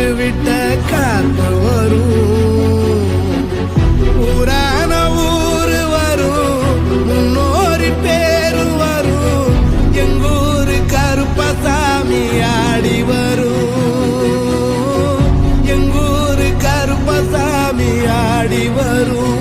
அடிச்சு விட்ட காத்து வரும். ஊரான ஊரு வரும். முன்னோரு பேரு வரும். எங்கூரு கருப்பசாமி ஆடி வரும். எங்கூரு கருப்பசாமி ஆடி வரும்.